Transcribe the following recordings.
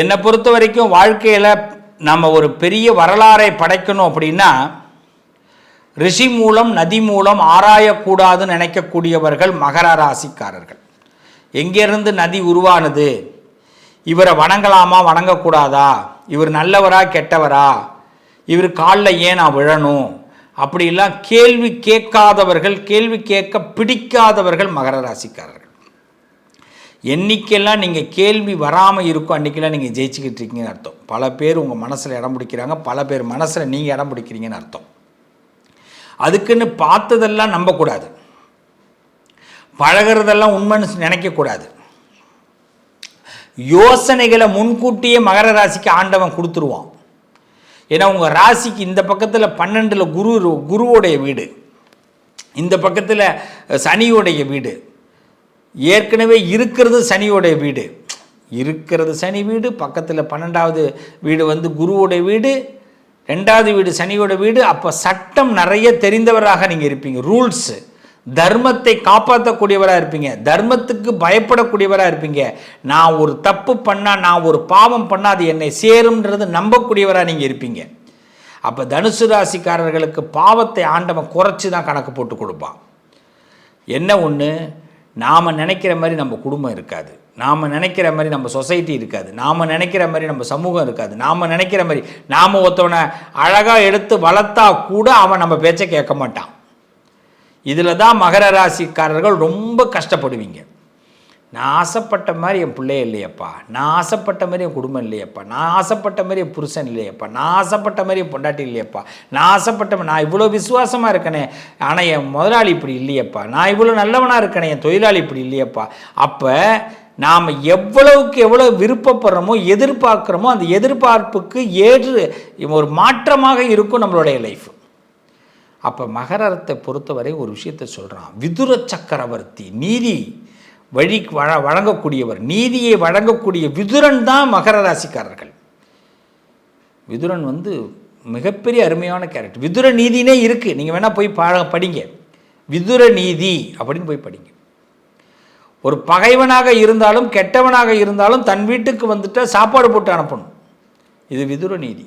என்னை பொறுத்த வரைக்கும் வாழ்க்கையில் நம்ம ஒரு பெரிய வரலாறை படைக்கணும் அப்படின்னா ரிஷி மூலம் நதி மூலம் ஆராயக்கூடாதுன்னு நினைக்கக்கூடியவர்கள் மகர ராசிக்காரர்கள். எங்கேருந்து நதி உருவானது? இவரை வணங்கலாமா வணங்கக்கூடாதா? இவர் நல்லவரா கெட்டவரா? இவர் காலில் ஏன் நான் விழணும்? அப்படிலாம் கேள்வி கேட்காதவர்கள் கேள்வி கேட்க பிடிக்காதவர்கள் மகர ராசிக்காரர்கள். என்றைக்கெல்லாம் நீங்கள் கேள்வி வராமல் இருக்கும் அன்றைக்கெல்லாம் நீங்கள் ஜெயிச்சுக்கிட்டு இருக்கீங்கன்னு அர்த்தம். பல பேர் உங்கள் மனசில் இடம் பிடிக்கிறாங்க பல பேர் மனசில் நீங்கள் இடம் பிடிக்கிறீங்கன்னு அர்த்தம். அதுக்குன்னு பார்த்ததெல்லாம் நம்பக்கூடாது. பழகிறதெல்லாம் உண்மைன்னு நினைக்கக்கூடாது. யோசனைகளை முன்கூட்டியே மகர ராசிக்கு ஆண்டவன் கொடுத்துருவான். ஏன்னா உங்கள் ராசிக்கு இந்த பக்கத்தில் பன்னெண்டில் குரு குருவோடைய வீடு. இந்த பக்கத்தில் சனியோடைய வீடு. ஏற்கனவே இருக்கிறது சனியோடைய வீடு. இருக்கிறது சனி வீடு பக்கத்தில் பன்னெண்டாவது வீடு வந்து குருவோடைய வீடு ரெண்டாவது வீடு சனியோட வீடு. அப்போ சட்டம் நிறைய தெரிந்தவராக நீங்கள் இருப்பீங்க. ரூல்ஸு. தர்மத்தை காப்பாற்றக்கூடியவராக இருப்பீங்க. தர்மத்துக்கு பயப்படக்கூடியவராக இருப்பீங்க. நான் ஒரு தப்பு பண்ணால் நான் ஒரு பாவம் பண்ணால் அது என்னை சேரும்ன்றது நம்பக்கூடியவராக நீங்கள் இருப்பீங்க. அப்போ தனுசு ராசிக்காரர்களுக்கு பாவத்தை ஆண்டவன் குறைச்சி தான் கணக்கு போட்டு கொடுப்பான். என்ன ஒன்று நாம் நினைக்கிற மாதிரி நம்ம குடும்பம் இருக்காது. நாம் நினைக்கிற மாதிரி நம்ம சொசைட்டி இருக்காது. நாம் நினைக்கிற மாதிரி நம்ம சமூகம் இருக்காது. நாம் நினைக்கிற மாதிரி நாம் ஒருத்தவனை அழகாக எடுத்து வளர்த்தா கூட அவன் நம்ம பேச்சை கேட்க மாட்டான். இதில் தான் மகர ராசிக்காரர்கள் ரொம்ப கஷ்டப்படுவீங்க. நான் ஆசைப்பட்ட மாதிரி என் பிள்ளைய இல்லையப்பா. நான் ஆசைப்பட்ட மாதிரி என் குடும்பம் இல்லையப்பா. நான் ஆசைப்பட்ட மாதிரி என் புருஷன் இல்லையப்பா. நான் ஆசைப்பட்ட மாதிரி என் பொண்டாட்டி இல்லையப்பா. நான் ஆசைப்பட்ட நான் இவ்வளோ விசுவாசமாக இருக்கனே. ஆனால் என் முதலாளி இப்படி இல்லையப்பா. நான் இவ்வளோ நல்லவனாக இருக்கனே. என் தொழிலாளி இப்படி இல்லையப்பா. அப்போ நாம் எவ்வளவுக்கு எவ்வளோ விருப்பப்படுறோமோ எதிர்பார்க்குறோமோ அந்த எதிர்பார்ப்புக்கு ஏற்று ஒரு மாற்றமாக இருக்கும் நம்மளுடைய லைஃப் அப்போ மகரத்தை பொறுத்தவரை ஒரு விஷயத்தை சொல்கிறான் விதுர சக்கரவர்த்தி நீதி. வழி வழ வழங்கக்கூடியவர் நீதியை வழங்கக்கூடிய விதுரன் தான் மகர ராசிக்காரர்கள். விதுரன் வந்து மிகப்பெரிய அருமையான கேரக்டர் விதுர நீதினே இருக்குது நீங்கள் வேணால் போய் பா படிங்க. விதுர நீதி அப்படின்னு போய் படிங்க. ஒரு பகைவனாக இருந்தாலும் கெட்டவனாக இருந்தாலும் தன் வீட்டுக்கு வந்துட்டு சாப்பாடு போட்டு அனுப்பணும். இது விதுர நீதி.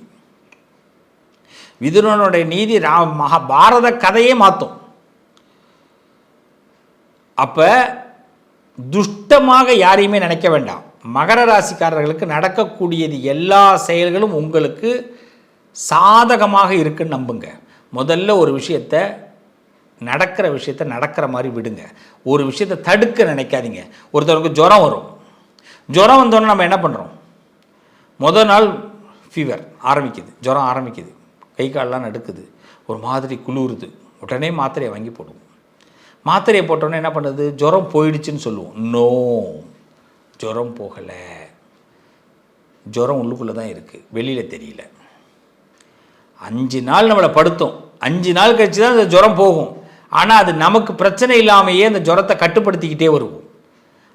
விதுரனுடைய நீதி ரா மகா பாரத கதையே மாற்றும் அப்போ துஷ்டமாக யாரையுமே நினைக்க வேண்டாம். மகர ராசிக்காரர்களுக்கு நடக்கக்கூடியது எல்லா செயல்களும் உங்களுக்கு சாதகமாக இருக்குன்னு நம்புங்க. முதல்ல ஒரு விஷயத்தை நடக்கிற விஷயத்த நடக்கிற மாதிரி விடுங்க. ஒரு விஷயத்தை தடுக்க நினைக்காதீங்க. ஒருத்தருக்கு ஜுரம் வரும். ஜுரம் வந்தோன்னே நம்ம என்ன பண்ணுறோம் முதல் நாள் ஃபீவர் ஆரம்பிக்குது. ஜுரம் ஆரம்பிக்குது. கை காலெலாம் நடுக்குது. ஒரு மாதிரி குளிருது. உடனே மாத்திரையை வாங்கி போடுவோம். மாத்திரையை போட்டோன்னே என்ன பண்ணுது? ஜுரம் போயிடுச்சுன்னு சொல்லுவோம். நோ ஜுரம் போகலை. ஜுரம் உள்ளுக்குள்ளே தான் இருக்குது வெளியில் தெரியல. அஞ்சு நாள் நம்மளை படுத்தும். அஞ்சு நாள் கழிச்சு தான் அந்த ஜுரம் போகும். ஆனால் அது நமக்கு பிரச்சனை இல்லாமையே அந்த ஜுரத்தை கட்டுப்படுத்திக்கிட்டே வருவோம்.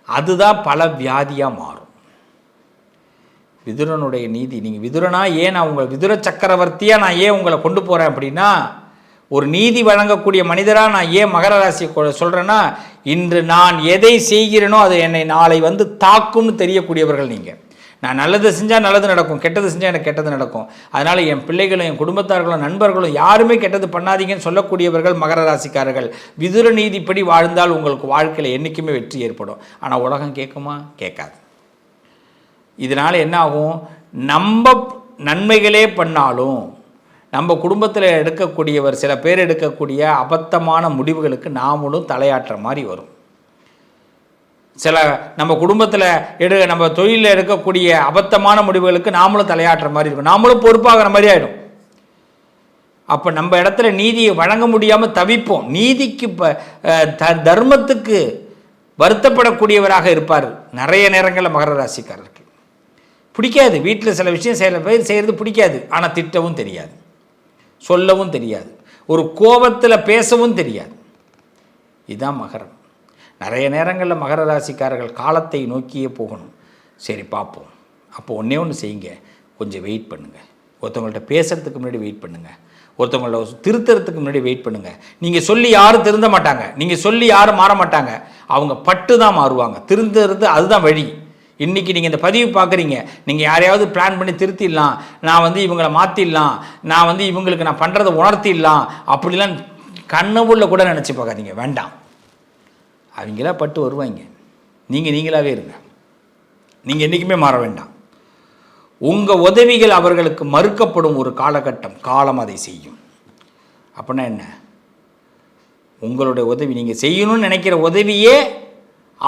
அதுதான் பல வியாதியாக மாறும். விதுரனுடைய நீதி. நீங்கள் விதுரனா ஏன் நான் உங்களை விதுர சக்கரவர்த்தியாக நான் ஏன் உங்களை கொண்டு போகிறேன் அப்படின்னா ஒரு நீதி வழங்கக்கூடிய மனிதராக நான் ஏன் மகர ராசியை சொல்கிறேன்னா இன்று நான் எதை செய்கிறேனோ அது என்னை நாளை வந்து தாக்கும்னு தெரியக்கூடியவர்கள் நீங்கள் நான் நல்லது செஞ்சால் நல்லது நடக்கும் கெட்டது செஞ்சால் எனக்கு கெட்டது நடக்கும். அதனால் என் பிள்ளைகளும் என் குடும்பத்தார்களும் நண்பர்களும் யாருமே கெட்டது பண்ணாதீங்கன்னு சொல்லக்கூடியவர்கள் மகர ராசிக்காரர்கள். விதுர நீதிப்படி வாழ்ந்தால் உங்களுக்கு வாழ்க்கையில் என்றைக்குமே வெற்றி ஏற்படும். ஆனால் உலகம் கேட்குமா கேட்காது இதனால் என்ன ஆகும்? நம்ம நன்மைகளே பண்ணாலும் நம்ம குடும்பத்தில் எடுக்கக்கூடியவர் சில பேர் எடுக்கக்கூடிய அபத்தமான முடிவுகளுக்கு நாமளும் தலையாட்டுற மாதிரி வரும். சில நம்ம குடும்பத்தில் எடு நம்ம தொழிலில் எடுக்கக்கூடிய அபத்தமான முடிவுகளுக்கு நாமளும் தலையாட்டுற மாதிரி இருக்கும். நாமளும் பொறுப்பாகிற மாதிரி ஆகிடும் அப்போ நம்ம இடத்துல நீதியை வழங்க முடியாமல் தவிப்போம். நீதிக்கு இப்போ த தர்மத்துக்கு வருத்தப்படக்கூடியவராக இருப்பார் நிறைய நேரங்களில் மகர ராசிக்காரர்கள் பிடிக்காது. வீட்டில் சில விஷயம் சில பேர் செய்கிறது பிடிக்காது. ஆனால் திட்டவும் தெரியாது. சொல்லவும் தெரியாது. ஒரு கோபத்தில் பேசவும் தெரியாது. இதுதான் மகரம். நிறைய நேரங்களில் மகர ராசிக்காரர்கள் காலத்தை நோக்கியே போகணும். சரி பார்ப்போம். அப்போ ஒன்றே ஒன்று செய்யுங்க. கொஞ்சம் வெயிட் பண்ணுங்கள் ஒருத்தவங்கள்ட்ட பேசுகிறதுக்கு முன்னாடி வெயிட் பண்ணுங்கள் ஒருத்தவங்கள திருத்தறதுக்கு முன்னாடி வெயிட் பண்ணுங்கள் நீங்கள் சொல்லி யாரும் திருந்த மாட்டாங்க. நீங்கள் சொல்லி யாரும் மாற மாட்டாங்க. அவங்க பட்டு தான் மாறுவாங்க. திருந்துறது அதுதான் வழி. இன்றைக்கி நீங்கள் இந்த பதிவு பார்க்குறீங்க. நீங்கள் யாரையாவது பிளான் பண்ணி திருத்திடலாம். நான் வந்து இவங்களை மாற்றிடலாம் நான் வந்து இவங்களுக்கு நான் பண்ணுறதை உணர்த்திடலாம். அப்படிலாம் கண்ணவுள்ள கூட நினச்சி பார்க்காதீங்க. வேண்டாம். அவங்களா பட்டு வருவாங்க. நீங்கள் நீங்களாகவே இருங்க. நீங்கள் என்றைக்குமே மாற வேண்டாம். உங்கள் உதவிகள் அவர்களுக்கு மறுக்கப்படும் ஒரு காலகட்டம். காலம் அதை செய்யும். அப்படின்னா என்ன? உங்களுடைய உதவி நீங்கள் செய்யணும்னு நினைக்கிற உதவியே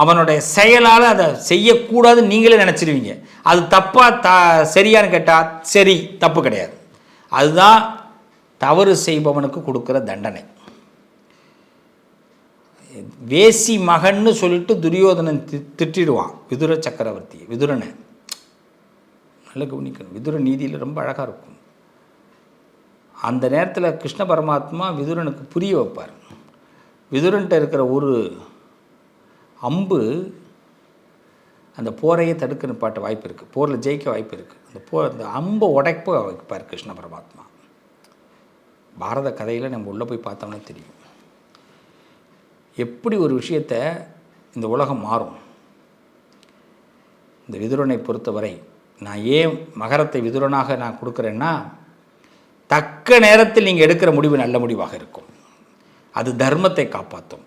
அவனுடைய செயலால் அதை செய்யக்கூடாதுன்னு நீங்களே நினச்சிருவீங்க. அது தப்பாக த சரியான்னு கேட்டால் சரி தப்பு கிடையாது. அதுதான் தவறு செய்பவனுக்கு கொடுக்குற தண்டனை. வேசி மகன்னு சொல்லிட்டு துரியோதனன் தி திட்டிடுவான். விதுர சக்கரவர்த்தி விதுரனை. நல்ல கவனிக்கணும். விதுர நீதியில் ரொம்ப அழகாக இருக்கும். அந்த நேரத்தில் கிருஷ்ண பரமாத்மா விதுரனுக்கு புரிய வைப்பார். விதுரன்ட்ட இருக்கிற ஒரு அம்பு அந்த போரையே தடுக்க நிப்பாட்ட வாய்ப்பு இருக்குது போரில் ஜெயிக்க வாய்ப்பு இருக்குது அந்த போ அந்த அம்பை உடைப்ப வைப்பார் கிருஷ்ண பரமாத்மா. பாரத கதையில் நம்ம உள்ளே போய் பார்த்தோம்னா தெரியும். எப்படி ஒரு விஷயத்தை இந்த உலகம் மாறும்? இந்த விதுரனை பொறுத்தவரை நான் ஏன் மகரத்தை விதுரனாக நான் கொடுக்குறேன்னா தக்க நேரத்தில் நீங்கள் எடுக்கிற முடிவு நல்ல முடிவாக இருக்கும். அது தர்மத்தை காப்பாற்றும்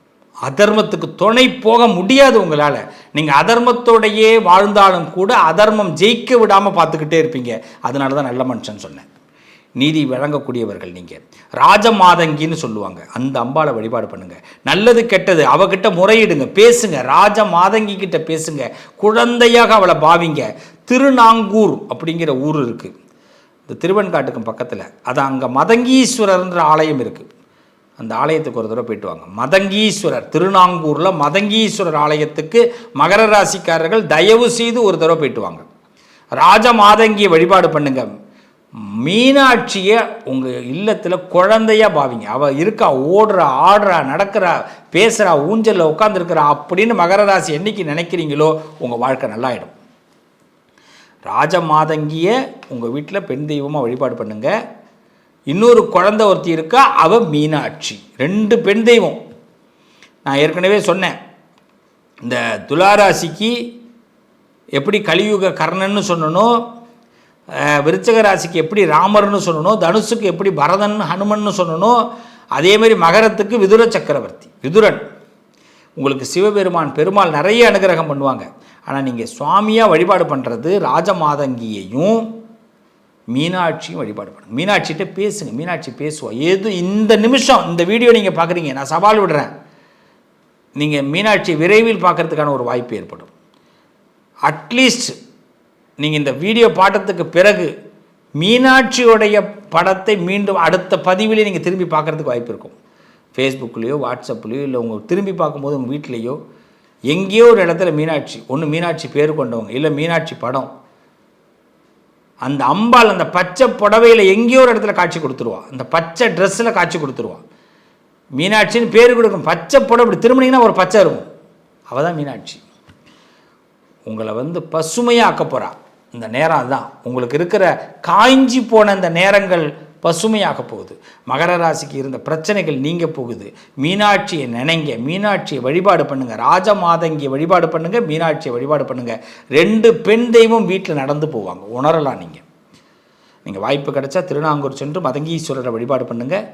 அதர்மத்துக்கு துணை போக முடியாது உங்களால். நீங்கள் அதர்மத்தோடையே வாழ்ந்தாலும் கூட அதர்மம் ஜெயிக்க விடாமல் பார்த்துக்கிட்டே இருப்பீங்க. அதனால தான் நல்ல மனுஷன் சொன்னேன். நீதி வழங்கக்கூடியவர்கள் நீங்கள் ராஜமாதங்கின்னு சொல்லுவாங்க. அந்த அம்பாளை வழிபாடு பண்ணுங்கள் நல்லது கெட்டது அவகிட்ட முறையிடுங்க. பேசுங்க. ராஜ மாதங்கி கிட்ட பேசுங்க. குழந்தையாக அவளை பாவிங்க. திருநாங்கூர் அப்படிங்கிற ஊர் இருக்குது இந்த திருவெண்காட்டுக்கும் பக்கத்தில். அது அங்கே மதங்கீஸ்வரர்ன்ற ஆலயம் இருக்குது அந்த ஆலயத்துக்கு ஒரு தடவை போயிட்டு வாங்க. மதங்கீஸ்வரர் திருநாங்கூரில் மதங்கீஸ்வரர் ஆலயத்துக்கு மகர ராசிக்காரர்கள் தயவு செய்து ஒரு தடவை போயிட்டு வாங்க. ராஜ மாதங்கியை வழிபாடு பண்ணுங்க. மீனாட்சியை உங்கள் இல்லத்தில் குழந்தையா பாவிங்க. அவள் இருக்கா ஓடுறா ஆடுறா நடக்கிறா பேசுகிறா ஊஞ்சலில் உட்காந்துருக்கிறா அப்படின்னு மகர ராசி என்னைக்கு நினைக்கிறீங்களோ உங்கள் வாழ்க்கை நல்லாயிடும். ராஜமாதங்கியை உங்கள் வீட்டில் பெண் தெய்வமாக வழிபாடு பண்ணுங்கள் இன்னொரு குழந்தை ஒருத்தி இருக்கா அவ மீனாட்சி. ரெண்டு பெண் தெய்வம். நான் ஏற்கனவே சொன்னேன். இந்த துளாராசிக்கு எப்படி கலியுக கர்ணன்னு சொன்னனோ விருச்சக ராசிக்கு எப்படி ராமர்னு சொன்னனோ தனுசுக்கு எப்படி பரதன் ஹனுமன்னு சொன்னனோ அதேமாரி மகரத்துக்கு விதுர சக்கரவர்த்தி விதுரன். உங்களுக்கு சிவபெருமான் பெருமாள் நிறைய அனுகிரகம் பண்ணுவாங்க. ஆனால் நீங்கள் சுவாமியாக வழிபாடு பண்ணுறது ராஜமாதங்கியையும் மீனாட்சியும் வழிபாடு பண்ணுங்க. மீனாட்சிகிட்ட பேசுங்க. மீனாட்சி பேசுவோம் எது இந்த நிமிஷம் இந்த வீடியோ நீங்கள் பார்க்குறீங்க நான் சவால் விடுறேன். நீங்கள் மீனாட்சி விரைவில் பார்க்கறதுக்கான ஒரு வாய்ப்பு ஏற்படும். அட்லீஸ்ட் நீங்கள் இந்த வீடியோ பாட்டத்துக்கு பிறகு மீனாட்சியோடைய படத்தை மீண்டும் அடுத்த பதிவிலே நீங்கள் திரும்பி பார்க்கறதுக்கு வாய்ப்பு இருக்கும். ஃபேஸ்புக்லேயோ வாட்ஸ்அப்லேயோ இல்லை உங்கள் திரும்பி பார்க்கும்போது உங்கள் வீட்லேயோ எங்கேயோ ஒரு இடத்துல மீனாட்சி ஒன்று மீனாட்சி பேர் கொண்டவங்க இல்லை மீனாட்சி படம் அந்த அம்பாள் அந்த பச்சை புடவையில் எங்கேயோ ஒரு இடத்துல காட்சி கொடுத்துருவா. அந்த பச்சை ட்ரெஸ்ஸில் காட்சி கொடுத்துருவா. மீனாட்சின்னு பேர் கொடுக்கும். பச்சை புடவை இப்படி திரும்பினீங்கன்னா ஒரு பச்சை இருக்கும். அவள் தான் மீனாட்சி. உங்களை வந்து பசுமையாக ஆக்க போகிறா இந்த நேரம் அதுதான் உங்களுக்கு இருக்கிற காய்ஞ்சி போன இந்த நேரங்கள் பசுமையாக போகுது. மகர ராசிக்கு இருந்த பிரச்சனைகள் நீங்க போகுது. மீனாட்சியை நினைங்க. மீனாட்சியை வழிபாடு பண்ணுங்க. ராஜமாதங்கியை வழிபாடு பண்ணுங்க. மீனாட்சியை வழிபாடு பண்ணுங்க. ரெண்டு பெண் தெய்வம் வீட்டில் நடந்து போவாங்க. உணரலாம் நீங்கள் நீங்கள் வாய்ப்பு கிடைச்சா திருநாங்கூர் சென்று மதங்கீஸ்வரரை வழிபாடு பண்ணுங்கள்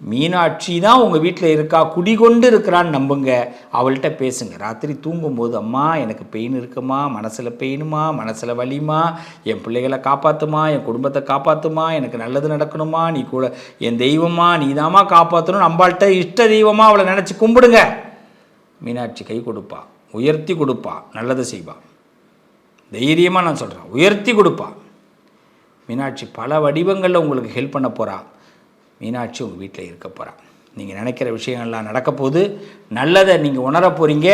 மீனாட்சி தான் உங்கள் வீட்டில் இருக்கா? குடிகொண்டு இருக்கிறான்னு நம்புங்க. அவள்கிட்ட பேசுங்க. ராத்திரி தூங்கும்போது அம்மா எனக்கு பெயின் இருக்குமா? மனசில் பெயினுமா மனசில் வலிமா? என் பிள்ளைகளை காப்பாற்றுமா என் குடும்பத்தை காப்பாற்றுமா எனக்கு நல்லது நடக்கணுமா? நீ கூட என் தெய்வமா? நீ தாமா காப்பாற்றணும் நம்மள்கிட்ட இஷ்ட தெய்வமா அவளை நினச்சி கும்பிடுங்க. மீனாட்சி கை கொடுப்பா. உயர்த்தி கொடுப்பா. நல்லது செய்வா. தைரியமாக நான் சொல்கிறேன் உயர்த்தி கொடுப்பா. மீனாட்சி பல வடிவங்களில் உங்களுக்கு ஹெல்ப் பண்ண போகிறா மீனாட்சி உங்கள் வீட்டில் இருக்க போகிறா நீங்கள் நினைக்கிற விஷயங்கள்லாம் நடக்க போகுது. நல்லதை நீங்கள் உணர போகிறீங்க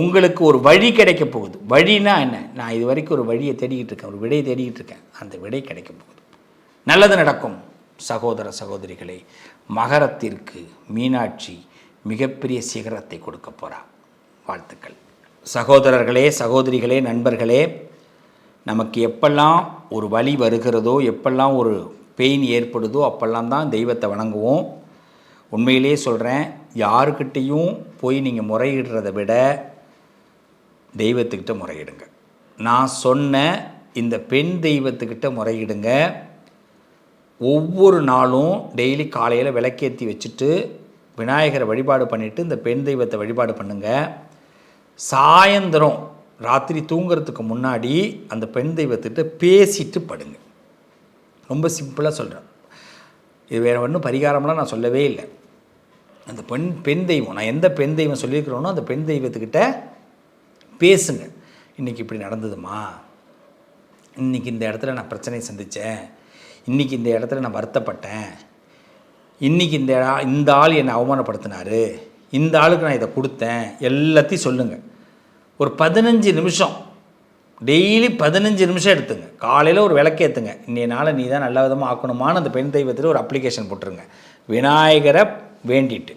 உங்களுக்கு ஒரு வழி கிடைக்க போகுது. வழினா என்ன? நான் இது வரைக்கும் ஒரு வழியை தேடிக்கிட்டு இருக்கேன். ஒரு விடையை தேடிக்கிட்டு இருக்கேன். அந்த விடை கிடைக்க போகுது. நல்லது நடக்கும். சகோதர சகோதரிகளை மகரத்திற்கு மீனாட்சி மிகப்பெரிய சிகரத்தை கொடுக்க போகிறா வாழ்த்துக்கள். சகோதரர்களே சகோதரிகளே நண்பர்களே நமக்கு எப்பெல்லாம் ஒரு வழி வருகிறதோ எப்பெல்லாம் ஒரு பெயின் ஏற்படுதோ அப்போல்லாம் தான் தெய்வத்தை வணங்குவோம். உண்மையிலே சொல்கிறேன் யாருக்கிட்டேயும் போய் நீங்கள் முறையிடுறதை விட தெய்வத்துக்கிட்ட முறையிடுங்க. நான் சொன்ன இந்த பெண் தெய்வத்துக்கிட்ட முறையிடுங்க. ஒவ்வொரு நாளும் டெய்லி காலையில் விளக்கேற்றி வச்சுட்டு விநாயகரை வழிபாடு பண்ணிவிட்டு இந்த பெண் தெய்வத்தை வழிபாடு பண்ணுங்கள் சாயந்தரம் ராத்திரி தூங்குறதுக்கு முன்னாடி அந்த பெண் தெய்வத்திட்ட பேசிட்டு படுங்க. ரொம்ப சிம்பிளாக சொல்கிறேன் இது வேறு ஒன்றும் பரிகாரம்லாம் நான் சொல்லவே இல்லை. அந்த பெண் பெண் தெய்வம் நான் எந்த பெண் தெய்வம் சொல்லியிருக்கிறோனோ அந்த பெண் தெய்வத்துக்கிட்ட பேசுங்க. இன்றைக்கி இப்படி நடந்ததுமா? இன்றைக்கி இந்த இடத்துல நான் பிரச்சனையை சந்தித்தேன் இன்றைக்கி இந்த இடத்துல நான் வருத்தப்பட்டேன். இன்றைக்கி இந்த இந்த ஆள் என்னை அவமானப்படுத்தினாரு. இந்த ஆளுக்கு நான் இதை கொடுத்தேன். எல்லாத்தையும் சொல்லுங்கள் ஒரு பதினஞ்சு நிமிஷம் டெய்லி பதினஞ்சு நிமிஷம் எடுத்துங்க. காலையில் ஒரு விளக்கேற்றுங்க இன்றைய நாளை நீ தான் நல்ல விதமாக ஆக்கணுமான்னு அந்த பெண் தெய்வத்தில் ஒரு அப்ளிகேஷன் போட்டுருங்க. விநாயகரை வேண்டிட்டு.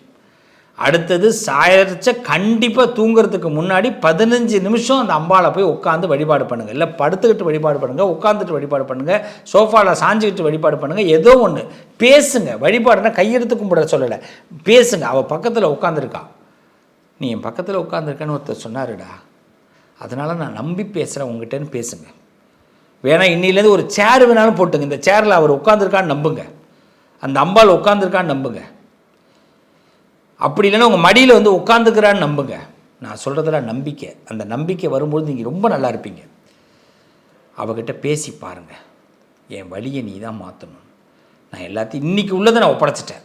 அடுத்தது சாயரிச்ச கண்டிப்பாக தூங்குறதுக்கு முன்னாடி பதினஞ்சு நிமிஷம் அந்த அம்பாளை போய் உட்காந்து வழிபாடு பண்ணுங்கள் இல்லை படுத்துக்கிட்டு வழிபாடு பண்ணுங்கள் உட்காந்துட்டு வழிபாடு பண்ணுங்கள் சோஃபாவில் சாஞ்சிக்கிட்டு வழிபாடு பண்ணுங்கள் ஏதோ ஒன்று பேசுங்க. வழிபாடுனா கையெடுத்து கும்பிட சொல்லலை. பேசுங்க. அவள் பக்கத்தில் உட்காந்துருக்கா நீ என் பக்கத்தில் உட்காந்துருக்கேன்னு ஒருத்தர் சொன்னாருடா. அதனால் நான் நம்பி பேசுகிறேன் உங்ககிட்டன்னு பேசுங்க. வேணால் இன்னிலேருந்து ஒரு சேர் வேணாலும் போட்டுங்க. இந்த சேரில் அவர் உட்காந்துருக்கான்னு நம்புங்க. அந்த அம்பாள் உட்காந்துருக்கான்னு நம்புங்க. அப்படி இல்லைன்னா உங்கள் மடியில் வந்து உட்காந்துக்கிறான்னு நம்புங்க. நான் சொல்கிறதெல்லாம் நம்பிக்கை. அந்த நம்பிக்கை வரும்போது நீங்கள் ரொம்ப நல்லா இருப்பீங்க. அவகிட்ட பேசி பாருங்கள் என் வழியை நீ தான் மாற்றணும் நான் எல்லாத்தையும் இன்றைக்கி உள்ளதை நான் ஒப்படைச்சிட்டேன்.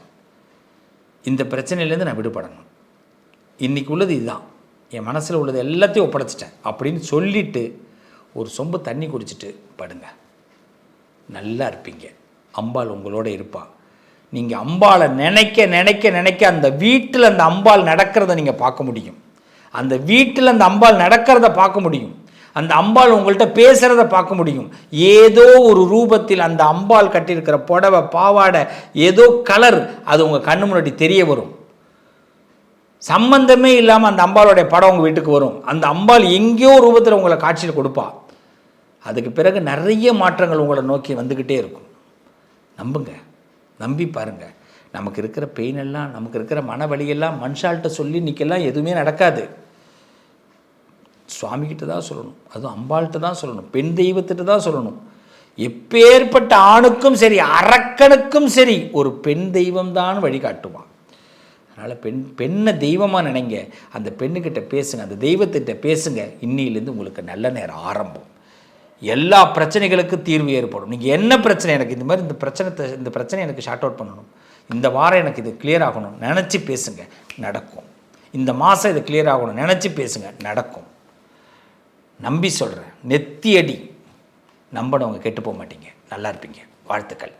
இந்த பிரச்சனையிலேருந்து நான் விடுபடணும். இன்றைக்கி உள்ளது இதுதான். என் மனசில் உள்ளது எல்லாத்தையும் ஒப்படைச்சிட்டேன். அப்படின்னு சொல்லிவிட்டு ஒரு சொம்பு தண்ணி குடிச்சிட்டு படுங்க. நல்லா இருப்பீங்க. அம்பாள் உங்களோட இருப்பா. நீங்கள் அம்பாளை நினைக்க நினைக்க நினைக்க அந்த வீட்டில் அந்த அம்பாள் நடக்கிறத நீங்கள் பார்க்க முடியும். அந்த வீட்டில் அந்த அம்பாள் நடக்கிறத பார்க்க முடியும். அந்த அம்பாள் உங்கள்கிட்ட பேசுகிறத பார்க்க முடியும். ஏதோ ஒரு ரூபத்தில் அந்த அம்பாள் கட்டியிருக்கிற புடவை பாவாடை ஏதோ கலர் அது உங்கள் கண்ணு முன்னாடி தெரிய வரும். சம்பந்தமே இல்லாமல் அந்த அம்பாளுடைய படம் உங்கள் வீட்டுக்கு வரும். அந்த அம்பாள் எங்கேயோ ரூபத்தில் உங்களை காட்சியில் கொடுப்பா. அதுக்கு பிறகு நிறைய மாற்றங்கள் உங்களை நோக்கி வந்துக்கிட்டே இருக்கும். நம்புங்க. நம்பி பாருங்க. நமக்கு இருக்கிற பெயின் எல்லாம் நமக்கு இருக்கிற மன வலியெல்லாம் மனுஷால்கிட்ட சொல்லி இன்னைக்கெல்லாம் எதுவுமே நடக்காது. சுவாமிகிட்ட தான் சொல்லணும். அதுவும் அம்பாள்கிட்ட தான் சொல்லணும். பெண் தெய்வத்திட்ட தான் சொல்லணும். எப்பேற்பட்ட ஆணுக்கும் சரி அரக்கனுக்கும் சரி ஒரு பெண் தெய்வம்தான் வழிகாட்டுவான். அதனால் பெண் பெண்ணை தெய்வமாக நினைங்க. அந்த பெண்ணுக்கிட்ட பேசுங்க. அந்த தெய்வத்திட்ட பேசுங்க. இன்னிலேருந்து உங்களுக்கு நல்ல நேரம் ஆரம்பம். எல்லா பிரச்சனைகளுக்கும் தீர்வு ஏற்படும். நீங்கள் என்ன பிரச்சனை? எனக்கு இந்த மாதிரி இந்த பிரச்சனை இந்த பிரச்சனை எனக்கு ஷார்ட் அவுட் பண்ணணும். இந்த வாரம் எனக்கு இது கிளியர் ஆகணும். நினச்சி பேசுங்க. நடக்கும். இந்த மாதம் இது கிளியர் ஆகணும். நினச்சி பேசுங்க. நடக்கும். நம்பி சொல்கிறேன் நெத்தியடி. நம்பினவங்க கெட்டு போக மாட்டீங்க. நல்லா இருப்பீங்க. வாழ்த்துக்கள்.